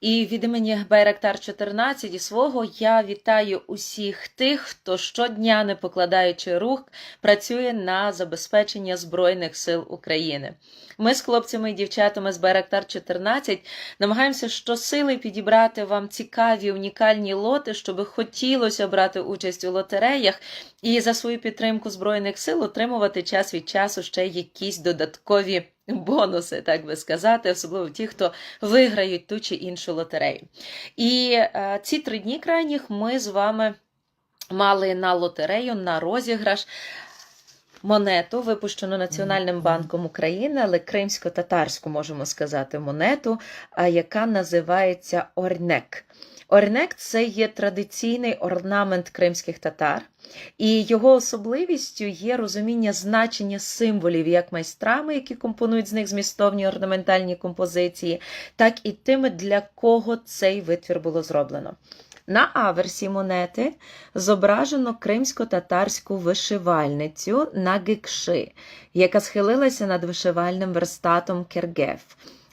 І від імені Байрактар 14 і свого я вітаю усіх тих, хто щодня, не покладаючи рук, працює на забезпечення Збройних сил України. Ми з хлопцями і дівчатами з Байрактар 14 намагаємося щосили підібрати вам цікаві унікальні лоти, щоб хотілося брати участь у лотереях і за свою підтримку Збройних сил отримувати час від часу ще якісь додаткові бонуси, так би сказати, особливо ті, хто виграють ту чи іншу лотерею. І е, ці три дні крайніх ми з вами мали на лотерею на розіграш. Монету, випущену Національним банком України, але кримсько-татарську, можемо сказати, монету, яка називається Орнек. Орнек це є традиційний орнамент кримських татар, і його особливістю є розуміння значення символів як майстрами, які компонують з них змістовні орнаментальні композиції, так і тими, для кого цей витвір було зроблено. На аверсі монети зображено кримсько-татарську вишивальницю на гикши, яка схилилася над вишивальним верстатом кергеф.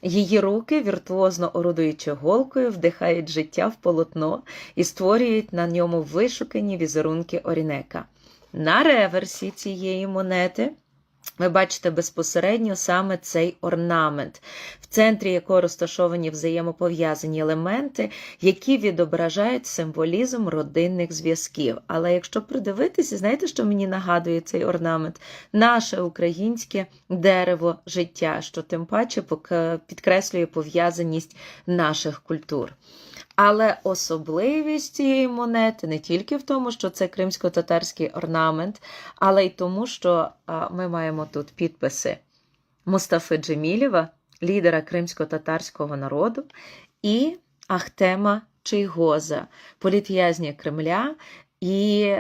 Її руки, віртуозно орудуючи голкою, вдихають життя в полотно і створюють на ньому вишукані візерунки орінека. На реверсі цієї монети ви бачите безпосередньо саме цей орнамент, в центрі якого розташовані взаємопов'язані елементи, які відображають символізм родинних зв'язків. Але якщо придивитися, знаєте, що мені нагадує цей орнамент? Наше українське дерево життя, що тим паче підкреслює пов'язаність наших культур. Але особливість цієї монети не тільки в тому, що це кримсько-татарський орнамент, але й тому, що ми маємо тут підписи Мустафи Джемілєва, лідера кримсько-татарського народу, і Ахтема Чийгоза, політв'язня Кремля і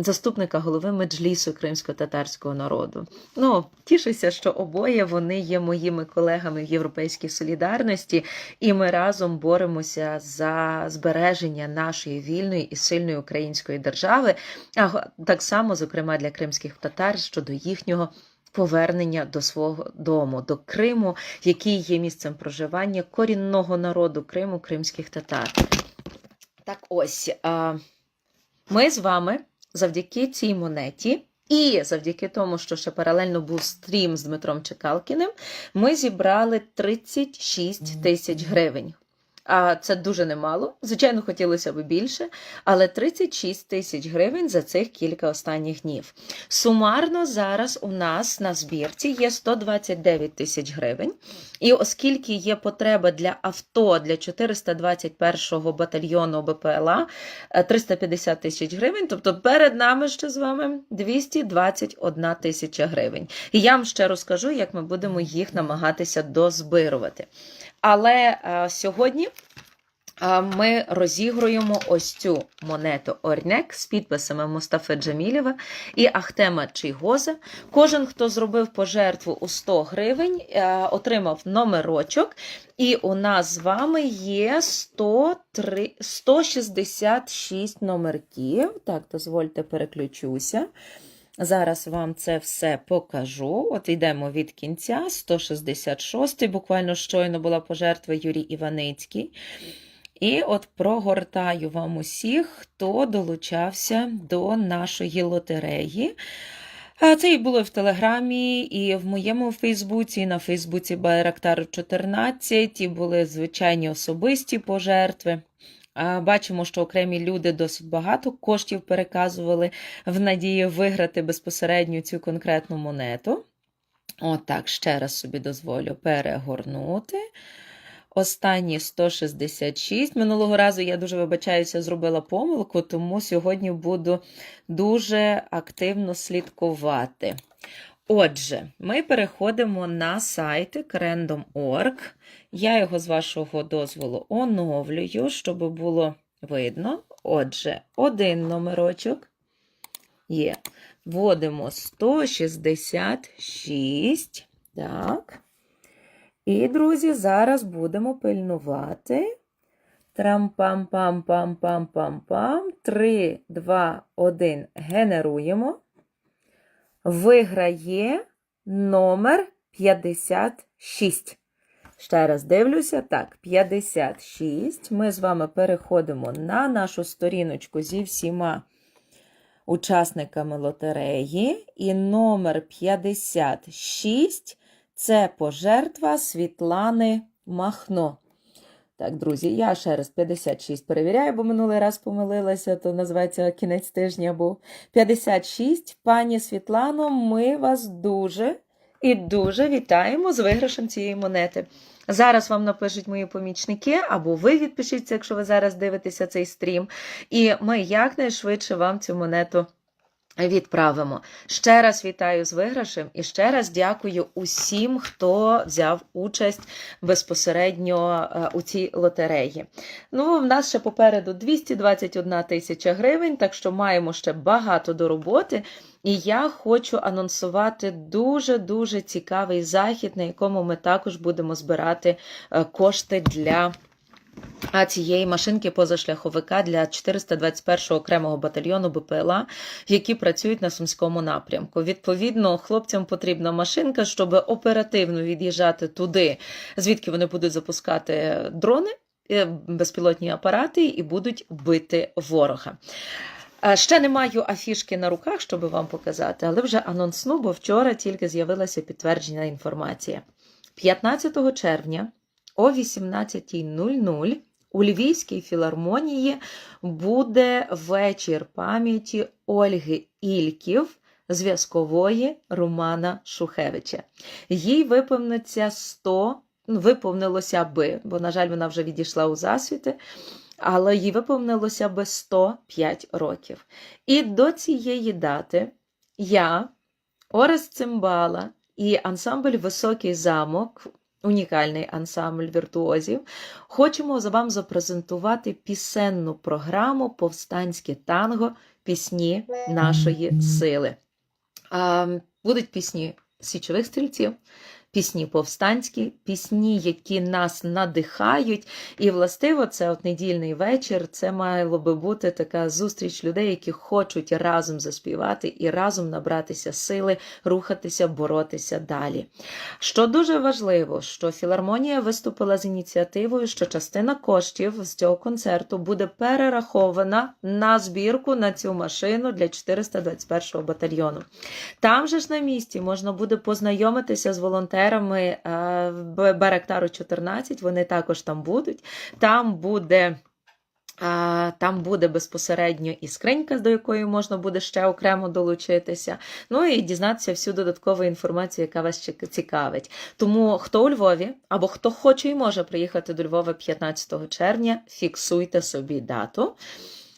заступника голови меджлісу кримсько-татарського народу. Ну, тішуся, що обоє вони є моїми колегами в Європейській солідарності, і ми разом боремося за збереження нашої вільної і сильної української держави, а так само, зокрема, для кримських татар щодо їхнього. Повернення до свого дому, до Криму, який є місцем проживання корінного народу Криму, кримських татар. Так ось. Ми з вами завдяки цій монеті, і завдяки тому, що ще паралельно був стрім з Дмитром Чекалкіним, ми зібрали 36 тисяч гривень. А це дуже немало. Звичайно, хотілося б більше, але 36 тисяч гривень за цих кілька останніх днів. Сумарно зараз у нас на збірці є 129 тисяч гривень. І оскільки є потреба для авто для 421-го батальйону БПЛА 350 тисяч гривень, тобто перед нами ще з вами 221 тисяча гривень. І я вам ще розкажу, як ми будемо їх намагатися дозбирувати. Але а, сьогодні а, ми розігруємо ось цю монету Орнек з підписами Мустафи Джамілєва і Ахтема Чийгоза. Кожен, хто зробив пожертву у 100 гривень, а, отримав номерочок. І у нас з вами є 103, 166 номерків. Так, дозвольте, переключуся. Зараз вам це все покажу. От йдемо від кінця, 166-й, буквально щойно була пожертва Юрій Іваницький. І от прогортаю вам усіх, хто долучався до нашої лотереї. Це і було в Телеграмі, і в моєму Фейсбуці, і на Фейсбуці Байрактар 14, і були звичайні особисті пожертви. Бачимо, що окремі люди досить багато коштів переказували в надії виграти безпосередньо цю конкретну монету. Отак, ще раз собі дозволю перегорнути. Останні 166. Минулого разу я дуже вибачаюся, зробила помилку, тому сьогодні буду дуже активно слідкувати. Отже, ми переходимо на сайт random.org. Я його з вашого дозволу оновлюю, щоб було видно. Отже, один номерочок є. Вводимо 166. Так. І, друзі, зараз будемо пильнувати. Трам-пам-пам-пам-пам-пам-пам. 3, 2, 1. Генеруємо виграє номер 56. Ще раз дивлюся. Так, 56. Ми з вами переходимо на нашу сторіночку зі всіма учасниками лотереї. І номер 56 це пожертва Світлани Махно. Так, друзі, я ще раз 56 перевіряю, бо минулий раз помилилася, то називається кінець тижня був. 56. Пані Світлано, ми вас дуже і дуже вітаємо з виграшем цієї монети. Зараз вам напишуть мої помічники, або ви відпишіться, якщо ви зараз дивитеся цей стрім, і ми якнайшвидше вам цю монету відправимо. Ще раз вітаю з виграшем і ще раз дякую усім, хто взяв участь безпосередньо е, у цій лотереї. Ну, в нас ще попереду 221 тисяча гривень, так що маємо ще багато до роботи. І я хочу анонсувати дуже-дуже цікавий захід, на якому ми також будемо збирати е, кошти для. А цієї машинки позашляховика для 421 окремого батальйону БПЛА, які працюють на сумському напрямку. Відповідно, хлопцям потрібна машинка, щоб оперативно від'їжджати туди, звідки вони будуть запускати дрони, е, безпілотні апарати і будуть бити ворога. Ще не маю афішки на руках, щоб вам показати, але вже анонсну, бо вчора тільки з'явилася підтверджена інформація. 15 червня о 18.00 у Львівській філармонії буде вечір пам'яті Ольги Ільків, зв'язкової Романа Шухевича. Їй виповниться 100, ну, виповнилося би, бо, на жаль, вона вже відійшла у засвіти, але їй виповнилося би 105 років. І до цієї дати я, Орес Цимбала і ансамбль Високий замок унікальний ансамбль віртуозів. Хочемо за вам запрезентувати пісенну програму Повстанське танго пісні нашої сили. Будуть пісні січових стрільців. Пісні повстанські, пісні, які нас надихають. І, властиво, це от недільний вечір. Це мало би бути така зустріч людей, які хочуть разом заспівати і разом набратися сили, рухатися, боротися далі. Що дуже важливо, що філармонія виступила з ініціативою, що частина коштів з цього концерту буде перерахована на збірку на цю машину для 421-го батальйону. Там же ж на місці можна буде познайомитися з волонтерами в Барактару 14, вони також там будуть. Там буде. Там буде безпосередньо і скринька, до якої можна буде ще окремо долучитися. Ну і дізнатися всю додаткову інформацію, яка вас цікавить. Тому хто у Львові або хто хоче і може приїхати до Львова 15 червня, фіксуйте собі дату.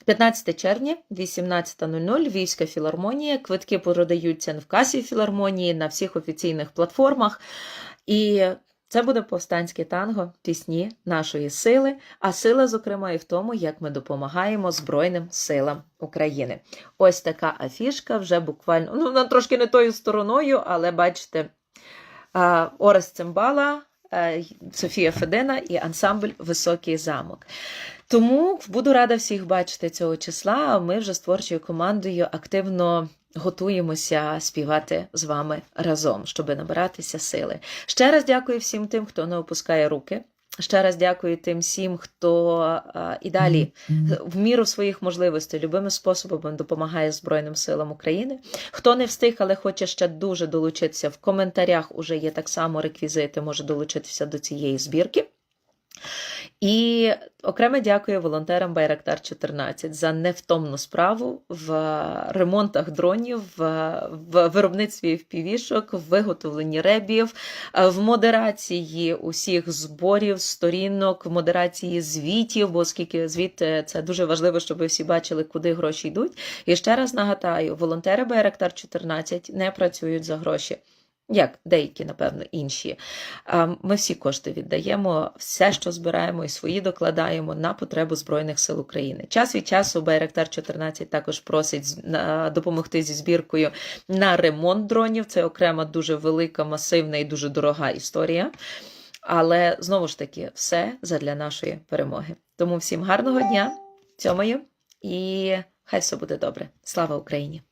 15 червня, 18.00, Львівська філармонія. Квитки продаються в касі філармонії на всіх офіційних платформах. І це буде повстанське танго, пісні нашої сили, а сила, зокрема, і в тому, як ми допомагаємо Збройним силам України. Ось така афішка вже буквально, ну, вона трошки не тою стороною, але бачите, Орес Цимбала, Софія Федина і ансамбль Високий замок. Тому буду рада всіх бачити цього числа. Ми вже з творчою командою активно готуємося співати з вами разом, щоб набиратися сили. Ще раз дякую всім тим, хто не опускає руки. Ще раз дякую тим всім, хто а, і далі в міру своїх можливостей любими способами допомагає Збройним силам України. Хто не встиг, але хоче ще дуже долучитися в коментарях. Уже є так само реквізити, може долучитися до цієї збірки. І окремо дякую волонтерам Байрактар 14 за невтомну справу в ремонтах дронів, в виробництві впівішок, в виготовленні ребів, в модерації усіх зборів, сторінок, в модерації звітів, бо оскільки звіт це дуже важливо, щоб ви всі бачили, куди гроші йдуть. І ще раз нагадаю: волонтери Байрактар 14 не працюють за гроші. Як деякі, напевно, інші. Ми всі кошти віддаємо, все, що збираємо, і свої докладаємо на потребу Збройних сил України. Час від часу Байрактар 14 також просить допомогти зі збіркою на ремонт дронів. Це окрема дуже велика, масивна і дуже дорога історія. Але знову ж таки, все задля нашої перемоги. Тому всім гарного дня, цьомаю, і хай все буде добре. Слава Україні!